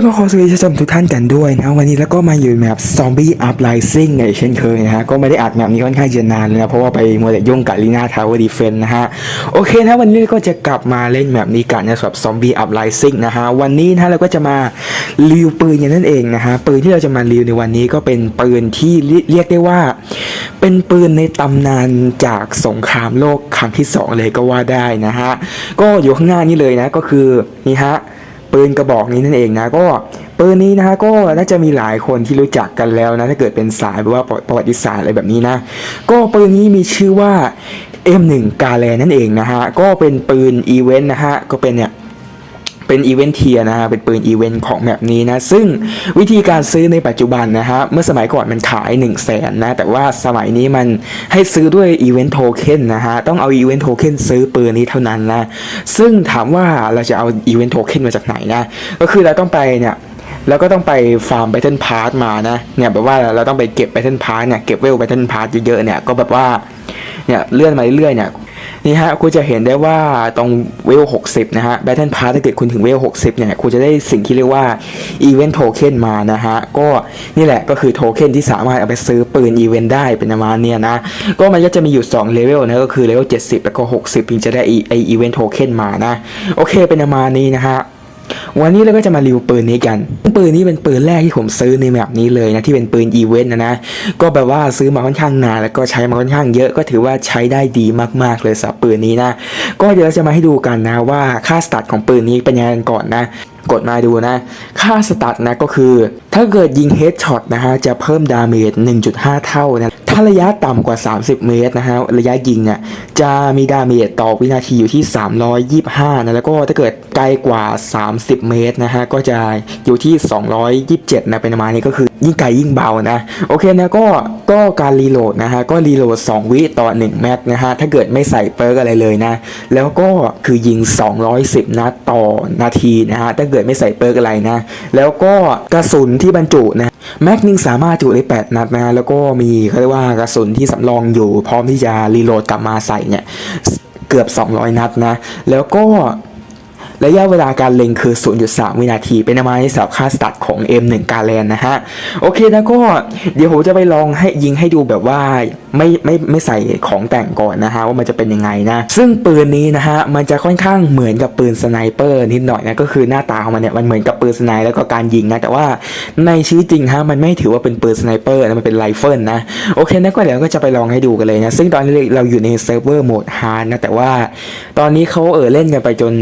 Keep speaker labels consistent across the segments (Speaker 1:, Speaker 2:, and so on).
Speaker 1: ก็ต้องขอสวัสดีท่านผู้ชมทุกท่านกันด้วยนะวันนี้แล้วก็มาอยู่แมปซอมบี้อัพไลซิ่งในเช่นเคยนะฮะก็ไม่ได้อัดแมปนี้ค่อนข้างจะนานเลยนะเพราะว่าไปมัวแต่ยุ่งกับลีน่าทาวเวอร์ดีเฟนนะฮะโอเคนะวันนี้ก็จะกลับมาเล่นแมปนี้กันนะสำหรับซอมบี้อัพไลซิ่งนะฮะวันนี้นะเราก็จะมารีวิวปืนอย่างนั้นเองนะฮะปืนที่เราจะมารีวิวในวันนี้ก็เป็นปืนที่เรียกได้ว่า เป็นปืนในตำนานจากสงครามโลกครั้งที่สองเลยก็ว่าได้นะฮะก็อยู่ข้างหน้านี้เลยนะก็คือนี่ฮะ ปืนกระบอกนี้นั่นเองนะก็ปืนนี้นะฮะก็น่าจะมีหลายคนที่รู้จักกันแล้วนะถ้าเกิดเป็นสายแบบว่าประวัติศาสตร์อะไรแบบนี้นะ ก็ปืนนี้มีชื่อว่า M1 กาแลนั่นเองนะฮะก็เป็นปืนอีเวนต์นะฮะก็เป็นเนี่ย เป็นอีเวนต์เทียนะฮะเป็นปืนอีเวนต์ของแบบนี้นะ ซึ่งวิธีการซื้อในปัจจุบันนะฮะเมื่อสมัยก่อนมันขาย 1 0 0 0 0แสนนะ แต่ว่าสมัยนี้มันให้ซื้อด้วยอีเวนต์โทเค็นนะฮะต้องเอาอีเวนต์โทเค็นซื้อปืนนี้เท่านั้นนะ ซึ่งถามว่าเราจะเอาอีเวนต์โทเค็นมาจากไหนนะก็คือเราต้องไปเนี่ยแล้วก็ต้องไปฟาร์ม b บเทิลพาร์มานะเนี่ยแบบว่าเราต้องไปเก็บ b บเทิลพาร์เนี่ยเก็บเวล b บเทิลพาร์เยอะๆเนี่ยก็แบบว่าเนี่ยเลื่อนมาเรื่อยๆเนี่ย นี่ฮะคุณจะเห็นได้ว่าตรงเวล 60 นะฮะ Battle Pass ถ้าเกิดคุณถึงเวล 60 เนี่ย คุณจะได้สิ่งที่เรียกว่าอีเวนต์โทเค็นมานะฮะ ก็นี่แหละก็คือโทเค็นที่สามารถเอาไปซื้อปืนอีเวนต์ได้เป็นประมาณเนี่ยนะ ก็มันก็จะมีอยู่ 2 เลเวลนะ ก็คือเลเวล 70 แล้วก็ 60 ถึงจะได้ไออีเวนต์โทเค็นมานะ โอเคเป็นประมาณนี้นะฮะ วันนี้เราก็จะมารีวิวปืนนี้กันปืนนี้เป็นปืนแรกที่ผมซื้อในแบบนี้เลยนะที่เป็นปืนอีเวนต์นะนะก็แบบว่าซื้อมาค่อนข้างนานแล้วก็ใช้มาค่อนข้างเยอะก็ถือว่าใช้ได้ดีมากๆเลยสำหรับปืนนี้นะก็เดี๋ยวเราจะมาให้ดูกันนะว่าค่าสตาร์ทของปืนนี้เป็นยังไงกันก่อนนะกดมาดูนะ ค่าสตาร์ทนะก็คือ ถ้าเกิดยิงเฮดช็อตนะฮะจะเพิ่มดาเมจ1.5 เท่านะ ถ้าระยะต่ำกว่า 30 เมตรนะฮะระยะยิงเนี่ยจะมีดาเมจต่อวินาทีอยู่ที่ 325นะแล้วก็ถ้าเกิดไกลกว่า 30 เมตรนะฮะก็จะอยู่ที่ 227นะเป็นประมาณนี้ก็คือยิ่งไกลยิ่งเบานะโอเคนะก็ก็การรีโหลดนะฮะก็รีโหลด 2 วิต่อ 1 แม็กนะฮะถ้าเกิดไม่ใส่เปิร์กอะไรเลยนะแล้วก็คือยิง 210 นัดต่อนาทีนะฮะถ้าเกิดไม่ใส่เปิร์กอะไรนะแล้วก็กระสุนที่บรรจุนะ แม็กนิงสามารถจุได้ 8 นัดนะแล้วก็มีเขาเรียกว่ากระสุนที่สำรองอยู่พร้อมที่จะรีโหลดกลับมาใส่เนี่ยเกือบ 200 นัดนะ แล้วก็ระยะเวลาการเล็งคือ 0.3 วินาที เป็นประมาณที่สำหรับค่าสตาร์ทของ M1 กาแลนนะฮะ โอเคนะก็เดี๋ยวผมจะไปลองให้ยิงให้ดูแบบว่าไม่ไม่ไม่ใส่ของแต่งก่อนนะฮะว่ามันจะเป็นยังไงนะ ซึ่งปืนนี้นะฮะมันจะค่อนข้างเหมือนกับปืนสไนเปอร์นิดหน่อยนะก็คือหน้าตาของมันเนี่ยมันเหมือนกับปืนสไนแล้วก็การยิงนะแต่ว่าในชีวิตจริงฮะมันไม่ถือว่าเป็นปืนสไนเปอร์นะมันเป็นไรเฟิลนะโอเคนะก็เดี๋ยวก็จะไปลองให้ดูกันเลยนะซึ่งตอนนี้เราอยู่ในเซิร์ฟเวอร์โหมดฮาร์ดนะแต่ว่าตอนนี้เขาเออเล่นกันไปจน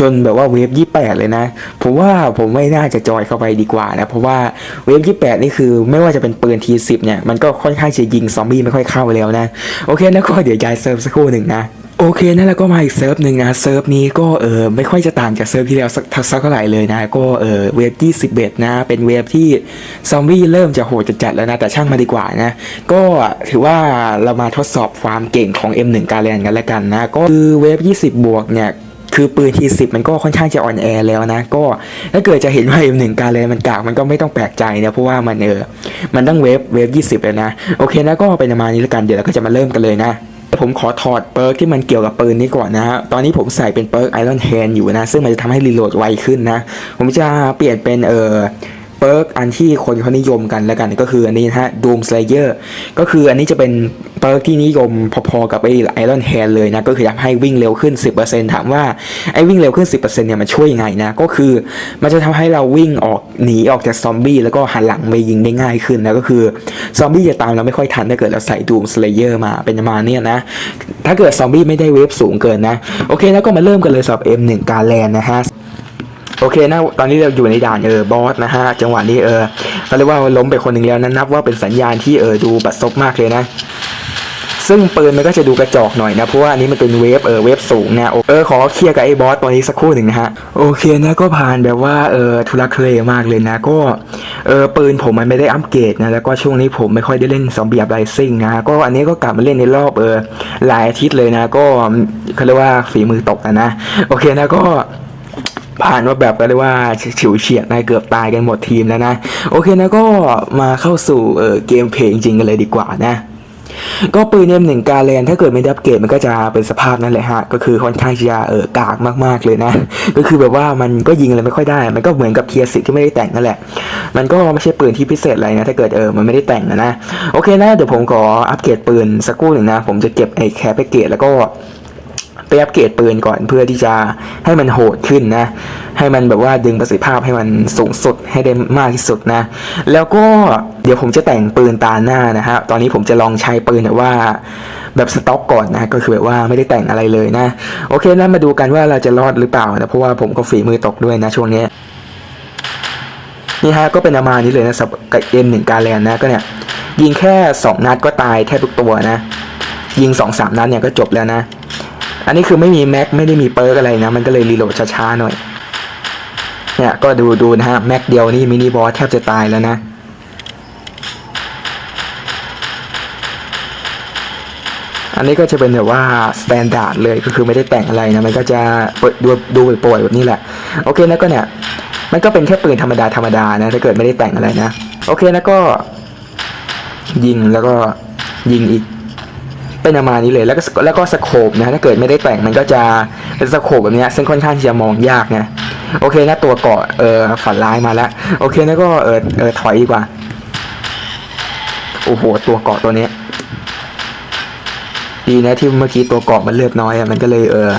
Speaker 1: จนแบบว่าเวฟ28เลยนะผมว่าผมไม่น่าจะจอยเข้าไปดีกว่านะเพราะว่าเวฟ28นี่คือไม่ว่าจะเป็นปืนที10เนี่ยมันก็ค่อนข้างจะยิงซอมบี้ค่อยเข้าแล้วนะ โอเคแล้วก็เดี๋ยวย้ายเซิร์ฟสักครู่หนึ่งนะโอเคนะแล้วก็มาอีกเซิร์ฟหนึ่งนะเซิร์ฟนี้ก็เออไม่ค่อยจะต่างจากเซิร์ฟที่แล้วสักสักเท่าไหร่เลยนะ ก็เออเวฟที่11นะ เป็นเวฟที่ซอมบี้เริ่มจะโหดจัดแล้วนะแต่ช่างมาดีกว่านะ ก็ถือว่าเรามาทดสอบความเก่งของ M1 กาแลนกันแล้วกันนะ ก็คือเวฟ20บวกเนี่ย คือปืนทีสิบมันก็ค่อนข้างจะอ่อนแอแล้วนะ ก็ถ้าเกิดจะเห็นว่า M1 การเลยมันกากมันก็ไม่ต้องแปลกใจนะเพราะว่ามันเออมันต้องเวฟเวฟยี่สิบเลยนะโอเคนะก็เป็นประมาณนี้แล้วกันเดี๋ยวเราก็จะมาเริ่มกันเลยนะผมขอถอดเปิร์กที่มันเกี่ยวกับปืนนี้ก่อนนะฮะ ตอนนี้ผมใส่เป็นเปิร์กไอรอนแฮนอยู่นะ ซึ่งมันจะทำให้รีโหลดไวขึ้นนะ ผมจะเปลี่ยนเป็นเออ ปิร์กอันที่คนเขานิยมกันแล้วกันก็คืออันนี้นะฮะ Doom Slayer ก็คืออันนี้จะเป็นเปิร์กที่นิยมพอๆกับไอไอรอนแฮนเลยนะ ก็คือทำให้วิ่งเร็วขึ้น 10%ถามว่าไอวิ่งเร็วขึ้น 10%เนี่ยมันช่วยยังไงนะ ก็คือมันจะทำให้เราวิ่งออกหนีออกจากซอมบี้แล้วก็หันหลังไปยิงได้ง่ายขึ้นนะก็คือซอมบี้จะตามเราไม่ค่อยทันถ้าเกิดเราใส่ Doom Slayer มาเป็นมาเนี้ยนะ ถ้าเกิดซอมบี้ไม่ได้เวฟสูงเกินนะ โอเคแล้วก็มาเริ่มกันเลยสำหรับ M1 การแลนนะฮะ โอเคนะ ตอนนี้เราอยู่ในด่านเออบอสนะฮะ จังหวะนี้เออเขาเรียกว่าล้มไปคนหนึ่งแล้วนะนับว่าเป็นสัญญาณที่เออดูบัดซบมากเลยนะซึ่งปืนมันก็จะดูกระจอกหน่อยนะ เพราะว่าอันนี้มันเป็นเวฟเออเวฟสูงนะเออขอเคลียร์กับไอ้บอสตัวนี้สักครู่หนึ่งนะฮะ โอเคนะก็ผ่านแบบว่าเออทุลักทุเลมากเลยนะ ก็เออปืนผมมันไม่ได้อัปเกรดนะ แล้วก็ช่วงนี้ผมไม่ค่อยได้เล่นซอมบี้อัพไรซิ่งนะ ก็อันนี้ก็กลับมาเล่นในรอบเออหลายอาทิตย์เลยนะ ก็เขาเรียกว่าฝีมือตกนะนะ โอเคนะก็ ผ่านว่าแบบก็เรียกว่าฉิวเฉียดนะเกือบตายกันหมดทีมแล้วนะ โอเคนะก็มาเข้าสู่เออเกมเพลย์จริงกันเลยดีกว่านะก็ปืน M1 กาแลนถ้าเกิดไม่ได้อัปเกรดมันก็จะเป็นสภาพนั่นแหละฮะ ก็คือค่อนข้างจะเออกากมากๆเลยนะ ก็คือแบบว่ามันก็ยิงอะไรไม่ค่อยได้ มันก็เหมือนกับเทียสิที่ไม่ได้แต่งนั่นแหละ มันก็ไม่ใช่ปืนที่พิเศษอะไรนะ ถ้าเกิดเออมันไม่ได้แต่งนะนะโอเคนะเดี๋ยวผมขออัปเกรดปืนสักครู่หนึ่งนะ ผมจะเก็บไอ้แคปแพ็กเกจแล้วก็ ไปอัปเกรดปืนก่อนเพื่อที่จะให้มันโหดขึ้นนะ ให้มันแบบว่าดึงประสิทธิภาพให้มันสูงสุดให้ได้มากที่สุดนะ แล้วก็เดี๋ยวผมจะแต่งปืนตาหน้านะฮะตอนนี้ผมจะลองใช้ปืนแบบว่าแบบสต็อกก่อนนะก็คือแบบว่าไม่ได้แต่งอะไรเลยนะ โอเคนะมาดูกันว่าเราจะรอดหรือเปล่านะเพราะว่าผมก็ฝีมือตกด้วยนะช่วงนี้นี่ฮะก็เป็นประมาณนี้เลยนะสับกับเอ็มหนึ่งการแลนนะก็เนี่ยยิงแค่สองนัดก็ตายแทบทุกตัวนะ ยิงสองสามนัดเนี่ยก็จบแล้วนะ อันนี้คือไม่มีแม็กไม่ได้มีเปิร์กอะไรนะ มันก็เลยรีโหลดช้าๆหน่อย เนี่ยก็ดูดูนะฮะแม็กเดียวนี่มินิบอสแทบจะตายแล้วนะอันนี้ก็จะเป็นแบบว่าสแตนดาร์ดเลยก็คือไม่ได้แต่งอะไรนะ มันก็จะดูดูป่วยแบบนี้แหละ โอเคแล้วก็เนี่ย มันก็เป็นแค่ปืนธรรมดาธรรมดานะ ถ้าเกิดไม่ได้แต่งอะไรนะ โอเคแล้วก็ ยิงแล้วก็ยิงอีก เป็นประมาณนี้เลยแล้วก็แล้วก็สโคปนะถ้าเกิดไม่ได้แต่งมันก็จะเป็นสโคปแบบนี้ซึ่งค่อนข้างที่จะมองยากนะโอเคนะตัวเกาะเออฝันร้ายมาแล้วโอเคนะก็เออเออถอยดีกว่าโอ้โหตัวเกาะตัวนี้ดีนะที่เมื่อกี้ตัวเกาะมันเลือดน้อยอะมันก็เลยเออ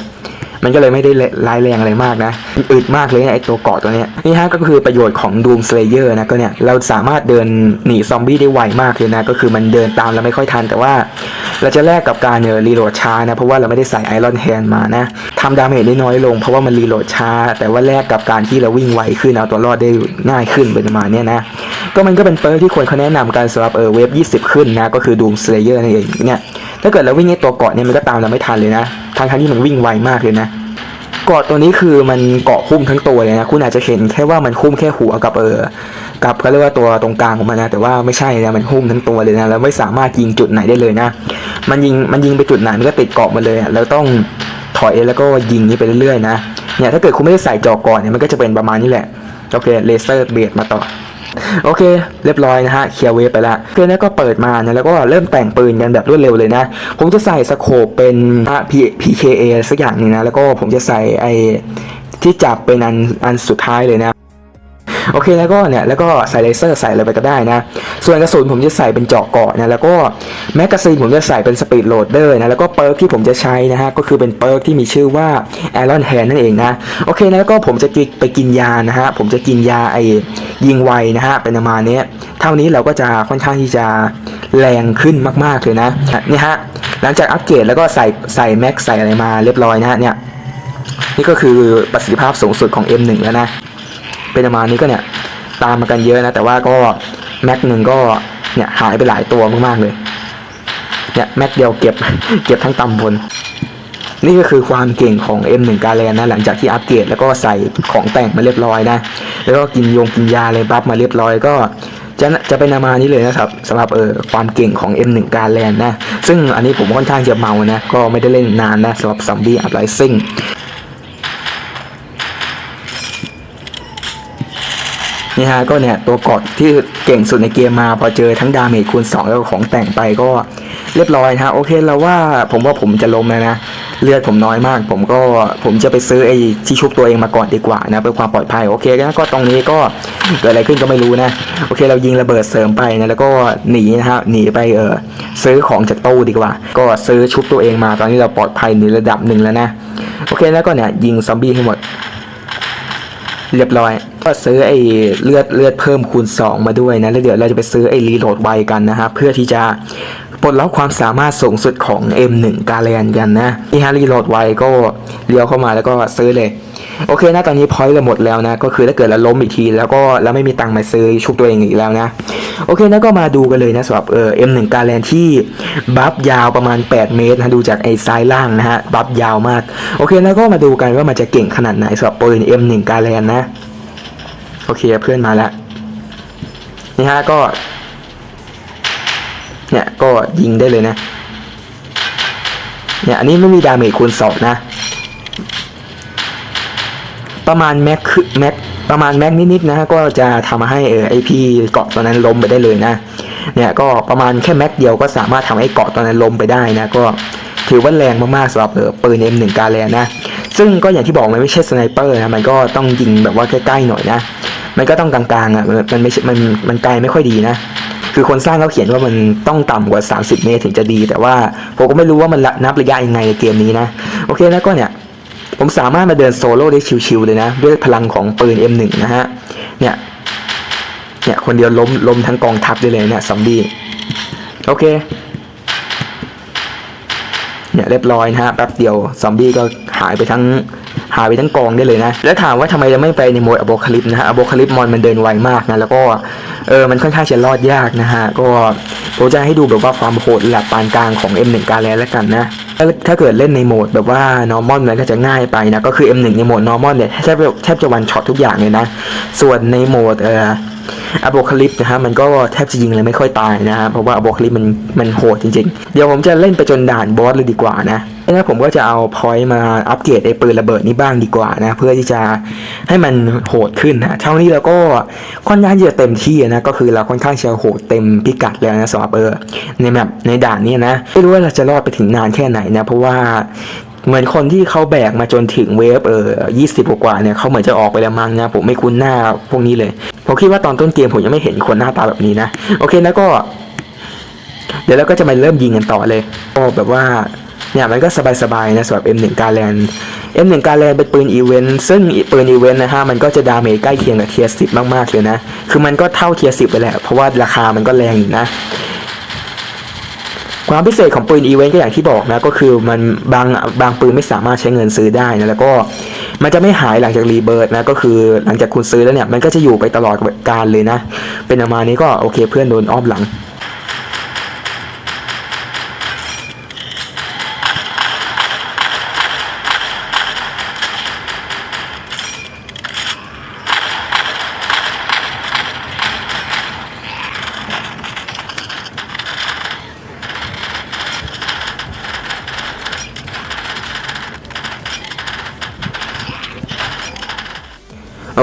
Speaker 1: มันก็เลยไม่ได้ร้ายแรงอะไรมากนะอึดมากเลยไอตัวเกาะตัวเนี้ยนี่ฮะก็คือประโยชน์ของ Doom Slayer นะก็เนี่ยเราสามารถเดินหนีซอมบี้ได้ไวมากเลยนะก็คือมันเดินตามเราไม่ค่อยทัน แต่ว่าเราจะแลกกับการเนอรีโหลดช้านะเพราะว่าเราไม่ได้ใส่ไอรอนแฮนมานะทำดาเมจได้น้อยลง เพราะว่ามันรีโหลดช้า แต่ว่าแลกกับการที่เราวิ่งไวขึ้นเอาตัวรอดได้ง่ายขึ้นเป็นประมาณนี้นะก็มันก็เป็นเปิร์ที่คนเขาแนะนำกันสำหรับเออเวฟ20 ขึ้นนะก็คือ Doom Slayer นั่นเองเนี่ยถ้าเกิดเราวิ่งไอตัวเกาะเนี่ยมันก็ตามเราไม่ทันเลยนะ ทั้งๆที่มันวิ่งไวมากเลยนะเกาะตัวนี้คือมันเกาะคุ้มทั้งตัวเลยนะ คุณอาจจะเห็นแค่ว่ามันคุ้มแค่หัวกับเออกับก็เรียกว่าตัวตรงกลางของมันนะแต่ว่าไม่ใช่นะมันหุ้มทั้งตัวเลยนะแล้วไม่สามารถยิงจุดไหนได้เลยนะ มันยิงมันยิงไปจุดไหนมันก็ติดเกาะมาเลยอะแล้วต้องถอยแล้วก็ยิงนี้ไปเรื่อยๆนะเนี่ยถ้าเกิดคุณไม่ได้ใส่จอก่อนเนี่ยมันก็จะเป็นประมาณนี้แหละโอเคเลเซอร์เบดมาต่อ โอเค เรียบร้อยนะฮะเคลียร์เวฟไปละเพื่อนแล้วก็เปิดมานะแล้วก็เริ่มแต่งปืนกันแบบรวดเร็วเลยนะ ผมจะใส่สโคปเป็นอะ P- PKA สักอย่างหนึงนะ แล้วก็ผมจะใส่ไอที่จับเป็นอันอันสุดท้ายเลยนะ โอเคแล้วก็เนี่ยแล้วก็ใส่เลเซอร์ใส่อะไรไปก็ได้นะ ส่วนกระสุนผมจะใส่เป็นเจาะเกาะนะแล้วก็แมกกาซีนผมจะใส่เป็นสปีดโหลดเดอร์นะแล้วก็เปิร์กที่ผมจะใช้นะฮะก็คือเป็นเปิร์กที่มีชื่อว่าแอรอนแฮนนั่นเองนะโอเคนะแล้วก็ผมจะกินไปกินยานะฮะผมจะกินยาไอยิงไวนะฮะเป็นประมาณนี้เท่านี้เราก็จะค่อนข้างที่จะแรงขึ้นมากๆเลยนะนี่ฮะหลังจากอัปเกรดแล้วก็ใส่ใส่แม็กใส่อะไรมาเรียบร้อยนะฮะเนี่ยนี่ก็คือประสิทธิภาพสูงสุดของ M1 แล้วนะ เป็นประมาณนี้ก็เนี่ยตามมากันเยอะนะ แต่ว่าก็แม็กหนึ่งก็เนี่ยหายไปหลายตัวมากๆเลย เนี่ยแม็กเดียวเก็บเก็บทั้งตำบลนี่ก็คือความเก่งของ M1 กาแลนนะหลังจากที่อัปเกรดแล้วก็ใส่ของแต่งมาเรียบร้อยนะ แล้วก็กินยงกินยาอะไรบัฟมาเรียบร้อยก็จะจะเป็นประมาณนี้เลยนะครับสำหรับเออความเก่งของ M1 กาแลนนะ ซึ่งอันนี้ผมค่อนข้างจะเมานะ ก็ไม่ได้เล่นนานนะสำหรับซอมบี้อัพไลซิ่ง นี่ฮะก็เนี่ยตัวกอดที่เก่งสุดในเกมมาพอเจอทั้งดาเมจคูณ2แล้วของแต่งไปก็เรียบร้อยนะฮะโอเคแล้วว่าผมว่าผมจะล้มแล้วนะเลือดผมน้อยมาก ผมก็ผมจะไปซื้อไอ้ที่ชุบตัวเองมาก่อนดีกว่านะเพื่อความปลอดภัยโอเคนะก็ตรงนี้ก็เกิดอะไรขึ้นก็ไม่รู้นะโอเคเรายิงระเบิดเสริมไปนะแล้วก็หนีนะฮะหนีไปเออซื้อของจากตู้ดีกว่า ก็ซื้อชุบตัวเองมาตอนนี้เราปลอดภัยในระดับหนึ่งแล้วนะโอเคแล้วก็เนี่ยยิงซอมบี้ให้หมด เรียบร้อย ก็ซื้อไอ้เลือดเลือดเพิ่มคูณ 2 มาด้วยนะแล้วเดี๋ยวเราจะไปซื้อไอ้รีโหลดไวกันนะฮะเพื่อที่จะปลดล็อกความสามารถสูงสุดของ M1 กาแลนกันนะนี่ฮะรีโหลดไวก็เลี้ยวเข้ามาแล้วก็ซื้อเลย โอเคนะตอนนี้พอยต์เราหมดแล้วนะ ก็คือถ้าเกิดเราล้มอีกที แล้วก็เราไม่มีตังค์มาซื้อชุบตัวเองอีกแล้วนะ โอเคนะก็มาดูกันเลยนะสำหรับเออ M1 กาแลนที่บัฟยาวประมาณ 8 เมตรนะดูจากไอ้ซ้ายล่างนะฮะบัฟยาวมาก โอเคนะก็มาดูกันว่ามันจะเก่งขนาดไหนสำหรับปืน M1 กาแลนนะ โอเคเพื่อนมาแล้วนี่ฮะก็เนี่ยก็ยิงได้เลยนะเนี่ยอันนี้ไม่มีดาเมจคูณสองนะ ประมาณแม็กคือแม็กประมาณแม็กนิดๆนะฮะก็จะทำให้เออไอพี่เกาะตัวนั้นล้มไปได้เลยนะ เนี่ยก็ประมาณแค่แม็กเดียวก็สามารถทำให้เกาะตอนนั้นล้มไปได้นะก็ถือว่าแรงมากๆสำหรับเออปืน M1 กาแลนนะ ซึ่งก็อย่างที่บอกมันไม่ใช่สไนเปอร์นะมันก็ต้องยิงแบบว่าใกล้ๆหน่อยนะ มันก็ต้องกลางๆอะมันไม่มันมันไกลไม่ค่อยดีนะ คือคนสร้างเขาเขียนว่ามันต้องต่ำกว่า 30 เมตรถึงจะดี แต่ว่าผมก็ไม่รู้ว่ามันนับระยะยังไงในเกมนี้นะ โอเคแล้วก็เนี่ย ผมสามารถมาเดินโซโล่ได้ชิวๆเลยนะ ด้วยพลังของปืน M1 นะฮะ เนี่ย เนี่ยคนเดียวล้มล้มทั้งกองทัพได้เลยเนี่ยซอมบี้ โอเค เนี่ยเรียบร้อยนะฮะ แป๊บเดียวซอมบี้ก็หายไปทั้ง หายไปทั้งกองได้เลยนะ แล้วถามว่าทำไมจะไม่ไปในโหมดอโบคาลิปนะฮะอโบคาลิปมอนมันเดินไวมากนะ แล้วก็เออมันค่อนข้างจะรอดยากนะฮะ ก็ผมจะให้ดูแบบว่าความโหดระดับปานกลางของ M1 กาแลแล้วกันนะถ้าเกิดเล่นในโหมดแบบว่า normal มันก็จะง่ายไปนะ ก็คือ M1 ในโหมด normal เนี่ยแทบจะแทบจะวันช็อตทุกอย่างเลยนะ ส่วนในโหมดเอ่ออโบคลิปนะฮะมันก็แทบจะยิงเลยไม่ค่อยตายนะฮะเพราะว่าอโบคลิปมันมันโหดจริงๆ เดี๋ยวผมจะเล่นไปจนด่านบอสเลยดีกว่านะ แล้ผมก็จะเอาพอยต์มาอัปเกรดไอ้ปืนระเบิดนี้บ้างดีกว่านะ เพื่อที่จะให้มันโหดขึ้นนะเท่านี้เราก็ค่อนข้างจะเต็มที่นะก็คือเราค่อนข้างจะโหดเต็มพิกัดแล้วนะสำหรับเออในแบบในด่านนี้นะไม่รู้ว่าเราจะรอดไปถึงนานแค่ไหนนะ เพราะว่าเหมือนคนที่เขาแบกมาจนถึงเวฟเออยี่สิบกว่าเนี่ยเขาเหมือนจะออกไปแล้วมั้งนะผมไม่คุ้นหน้าพวกนี้เลย ผมคิดว่าตอนต้นเกมผมยังไม่เห็นคนหน้าตาแบบนี้นะ โอเคแล้วก็ เดี๋ยวเราก็จะมาเริ่มยิงกันต่อเลยก็แบบว่า เนี่ยมันก็สบายๆนะสำหรับ M1 กาแลน M1 กาแลนเป็นปืนอีเวนต์ซึ่งปืนอีเวนต์นะฮะมันก็จะดาเมจใกล้เคียงกับเทียร์สิบมากๆเลยนะ คือมันก็เท่าเทียร์สิบไปแหละ เพราะว่าราคามันก็แรงอยู่นะความพิเศษของปืนอีเวนต์ก็อย่างที่บอกนะก็คือมันบางบางปืนไม่สามารถใช้เงินซื้อได้นะแล้วก็มันจะไม่หายหลังจากรีเบิร์ดนะก็คือหลังจากคุณซื้อแล้วเนี่ยมันก็จะอยู่ไปตลอดการเลยนะ เป็นประมาณนี้ก็โอเคเพื่อนโดนอ้อมหลัง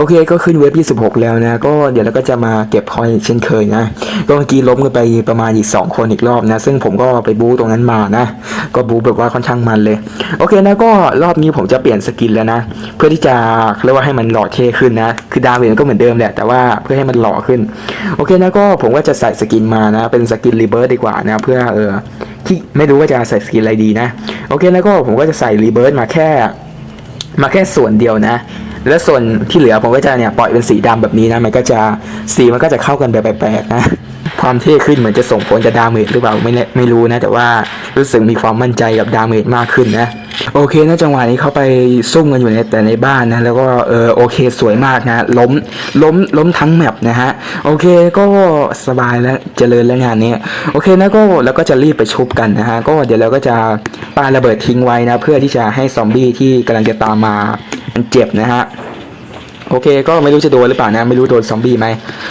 Speaker 1: โอเคก็ขึ้นเว็บ26 แล้วนะ ก็เดี๋ยวเราก็จะมาเก็บคอยเช่นเคยนะ ก็เมื่อกี้ล้มกันไปประมาณอีก 2 คนอีกรอบนะ ซึ่งผมก็ไปบู๊ตรงนั้นมานะ ก็บู๊แบบว่าค่อนข้างมันเลย โอเคนะก็รอบนี้ผมจะเปลี่ยนสกินแล้วนะ เพื่อที่จะเรียกว่าให้มันหล่อเท่ขึ้นนะ คือดาเมจก็เหมือนเดิมแหละ แต่ว่าเพื่อให้มันหล่อขึ้น โอเคนะก็ผมก็จะใส่สกินมานะ เป็นสกินรีเบิร์ดดีกว่านะ เพื่อเออที่ไม่รู้ว่าจะใส่สกินอะไรดีนะ โอเคนะก็ผมก็จะใส่รีเบิร์ดมาแค่ มาแค่ส่วนเดียวนะ แล้วส่วนที่เหลือผมก็จะเนี่ยปล่อยเป็นสีดำแบบนี้นะมันก็จะสีมันก็จะเข้ากันแบบแปลกๆนะความเท่ขึ้นเหมือนจะส่งผลกับดาเมจหรือเปล่าไม่ไม่รู้นะ แต่ว่ารู้สึกมีความมั่นใจกับดาเมจมากขึ้นนะโอเคนะจังหวะนี้เขาไปซุ่มกันอยู่ในแต่ในบ้านนะแล้วก็เออโอเคสวยมากนะล้มล้มล้มทั้งแมปนะฮะโอเคก็สบายแล้วเจริญแล้วงานนี้โอเคนะก็แล้วก็จะรีบไปชุบกันนะฮะก็เดี๋ยวเราก็จะปาระเบิดทิ้งไว้นะ เพื่อที่จะให้ซอมบี้ที่กำลังจะตามมา มันเจ็บนะฮะโอเค ก็ไม่รู้จะโดนหรือเปล่านะไม่รู้โดนซอมบี้ไหม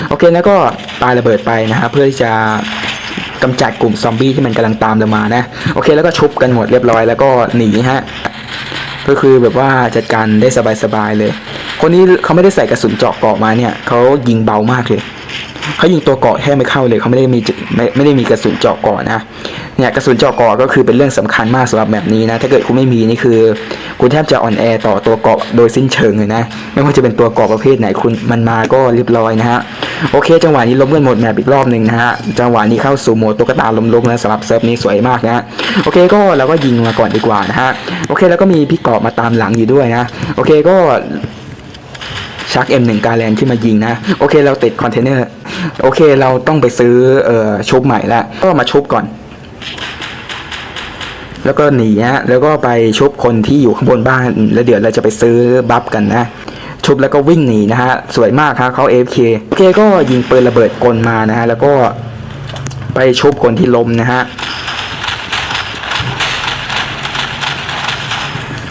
Speaker 1: โอเคแล้วก็ปาระเบิดไปนะฮะเพื่อที่จะกำจัดกลุ่มซอมบี้ที่มันกำลังตามเรามานะโอเคแล้วก็ชุบกันหมดเรียบร้อยแล้วก็หนีฮะก็คือแบบว่าจัดการได้สบายๆเลย คนนี้เขาไม่ได้ใส่กระสุนเจาะเกาะมาเนี่ยเขายิงเบามากเลยเขายิงตัวเกาะแค่ไม่เข้าเลยเขาไม่ได้มีไม่ไม่ได้มีกระสุนเจาะเกาะนะเนี่ยกระสุนเจาะเกาะก็คือเป็นเรื่องสำคัญมากสำหรับแบบนี้นะถ้าเกิดคุณไม่มีนี่คือ คุณแทบจะอ่อนแอต่อตัวเกาะโดยสิ้นเชิงเลยนะ ไม่ว่าจะเป็นตัวเกาะประเภทไหนคุณมันมาก็เรียบร้อยนะฮะโอเค จังหวะนี้ล้มกันหมดแมปอีกรอบหนึ่งนะฮะจังหวะนี้เข้าสู่โหมดตุ๊กตาล้มลุกนะสำหรับเซิร์ฟนี้สวยมากนะฮะโอเคก็เราก็ยิงมาก่อนดีกว่านะฮะโอเคแล้วก็มีพี่เกาะมาตามหลังอยู่ด้วยนะโอเคก็ชัก M1 กาแลนที่มายิงนะ โอเคเราติดคอนเทนเนอร์ โอเคเราต้องไปซื้อเอ่อชุบใหม่ละก็มาชุบก่อน แล้วก็หนีฮะแล้วก็ไปชุบคนที่อยู่ข้างบนบ้านแล้วเดี๋ยวเราจะไปซื้อบัฟกันนะชุบแล้วก็วิ่งหนีนะฮะสวยมากครับเขาเอฟเคโอเคก็ยิงปืนระเบิดกลมานะฮะแล้วก็ไปชุบคนที่ล้มนะฮะ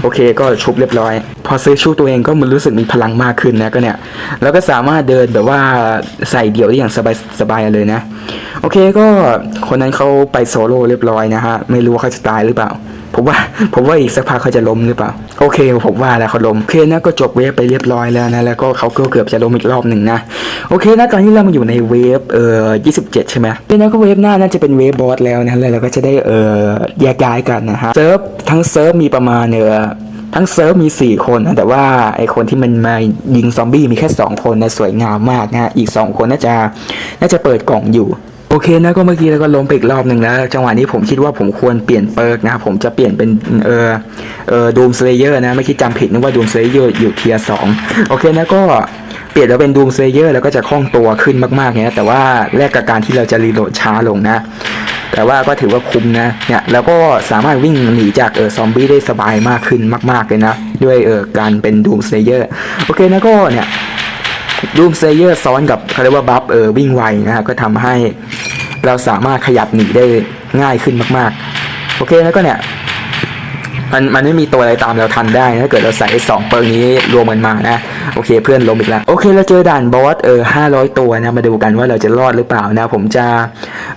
Speaker 1: โอเคก็ชุบเรียบร้อย อซื้อชูตัวเองก็มันรู้สึกมีพลังมากขึ้นนะก็เนี่ยแล้วก็สามารถเดินแบบว่าใส่เดี่ยวได้อย่างสบายสบายเลยนะ โอเคก็คนนั้นเขาไปโซโล่เรียบร้อยนะฮะไม่รู้ว่าเขาจะตายหรือเปล่าผมว่าผมว่าอีกสักพักเขาจะล้มหรือเปล่า โอเค ผมว่าแล้วเขาล้มโอเคนะก็จบเวฟไปเรียบร้อยแล้วนะแล้วก็เขาก็เกือบจะล้มอีกรอบหนึ่งนะโอเคนะตอนนี้เรามาอยู่ในเวฟเอ่อ27ใช่ไหมเดี๋ยวนะก็เวฟหน้าน่าจะเป็นเวฟบอสแล้วนะแล้วเราก็จะได้เอ่อแยกย้ายกันนะฮะเซิร์ฟทั้งเซิร์ฟมีประมาณเอ่อ ทั้งเซิร์ฟมี 4 คนนะแต่ว่าไอคนที่มันมายิงซอมบี้มีแค่ 2 คนนะสวยงามมากนะอีก 2 คนน่าจะน่าจะเปิดกล่องอยู่โอเคนะก็เมื่อกี้แล้วก็ล้มไปอีกรอบหนึ่งแล้วจังหวะนี้ผมคิดว่าผมควรเปลี่ยนเปิร์กนะผมจะเปลี่ยนเป็นเออเออดูมสเลเยอร์นะไม่คิดจำผิดนึกว่าดูมสเลเยอร์อยู่เทียร์สองโอเคนะก็เปลี่ยนแล้วเป็นดูมสเลเยอร์แล้วก็จะคล่องตัวขึ้นมากๆเนี่ยแต่ว่าแลกกับการที่เราจะรีโหลดช้าลงนะ แต่ว่าก็ถือว่าคุ้มนะเนี่ยแล้วก็สามารถวิ่งหนีจากเออซอมบี้ได้สบายมากขึ้นมาก ๆเลยนะ ด้วยเออการเป็นดูมเซเยอร์โอเคนะก็เนี่ยดูมเซเยอร์ซ้อนกับเขาเรียกว่าบัฟเออวิ่งไวนะครับก็ทำให้เราสามารถขยับหนีได้ง่ายขึ้นมาก ๆ โอเคแล้วก็เนี่ย มันมันไม่มีตัวอะไรตามเราทันได้ถ้าเกิดเราใส่สองเปิงนี้รวมกันมานะโอเคเพื่อนล้มอีกแล้วโอเคเราเจอด่านบอสเออห้าร้อยตัวนะมาดูกันว่าเราจะรอดหรือเปล่านะ ผมจะ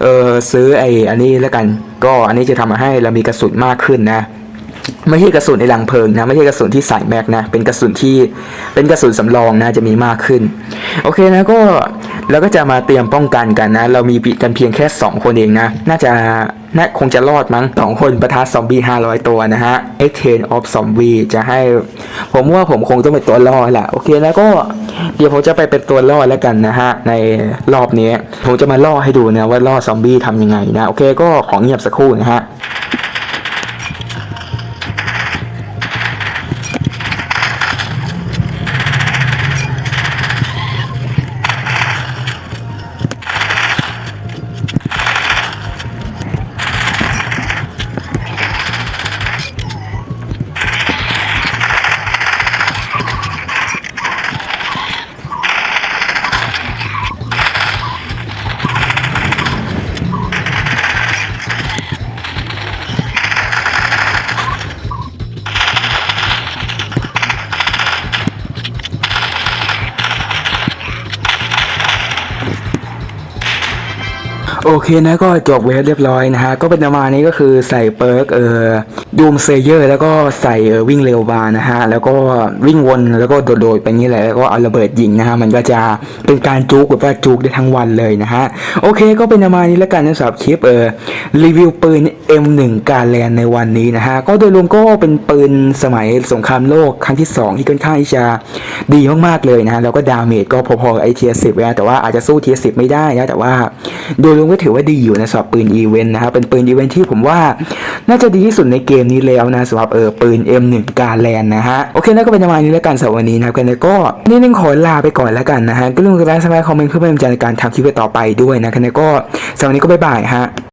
Speaker 1: เออซื้อไออันนี้แล้วกัน ก็อันนี้จะทำให้เรามีกระสุนมากขึ้นนะ ไม่ใช่กระสุนในรังเพลิงนะไม่ใช่กระสุนที่ใส่แม็กนะเป็นกระสุนที่เป็นกระสุนสำรองนะจะมีมากขึ้น โอเคนะก็เราก็จะมาเตรียมป้องกันกันนะ เรามีกันเพียงแค่ 2 คนเองนะ น่าจะน่าคงจะรอดมั้งสองคนประทะซอมบี้500 ตัวนะฮะ e x t e n of Zombie จะให้ ผมว่าผมคงต้องเป็นตัวล่อแหละโอเคแล้วก็เดี๋ยวผมจะไปเป็นตัวล่อแล้วกันนะฮะ ในรอบนี้ ผมจะมาล่อให้ดูนะว่าล่อซอมบี้ทำยังไงนะ โอเคก็ของเงียบสักครู่นะฮะ โอเคนะก็จบเวฟเรียบร้อยนะฮะ ก็เป็นประมาณนี้ก็คือใส่เปิร์กเอ่อดูมเซเยอร์ แล้วก็ใส่เอ่อวิ่งเร็วบาร์นะฮะ แล้วก็วิ่งวนแล้วก็โดดๆไปนี่แหละแล้วก็เอาระเบิดยิงนะฮะ มันก็จะเป็นการจุกแบบว่าจุกได้ทั้งวันเลยนะฮะ โอเคก็เป็นประมาณนี้แล้วกันนะสำหรับคลิปเอ่อรีวิวปืน M1 การแลนในวันนี้นะฮะ ก็โดยรวมก็เป็นปืนสมัยสงครามโลกครั้งที่ 2 ที่ค่อนข้างที่จะดีมากๆเลยนะฮะ แล้วก็ดาเมจก็พอๆไอเทียสิบนะแต่ว่าอาจจะสู้เทียสิบไม่ได้นะ แต่ว่าโดยรวมก็ถือว่าดีอยู่นะสำหรับปืนอีเวนต์นะครับเป็นปืนอีเวนต์ที่ผมว่าน่าจะดีที่สุดในเกมนี้แล้วนะสำหรับเออปืน M1 การแลนนะฮะ โอเคแล้วก็เป็นประมาณนี้แล้วกันสำหรับวันนี้นะครับแล้วก็นี่นึงขอลาไปก่อนแล้วกันนะฮะ ก็เรื่องกดไลค์สมัครคอมเมนต์เพื่อเป็นกำลังใจในการทำคลิปต่อไปด้วยนะกันแล้วก็สำหรับวันนี้ก็บ๊ายบายฮะ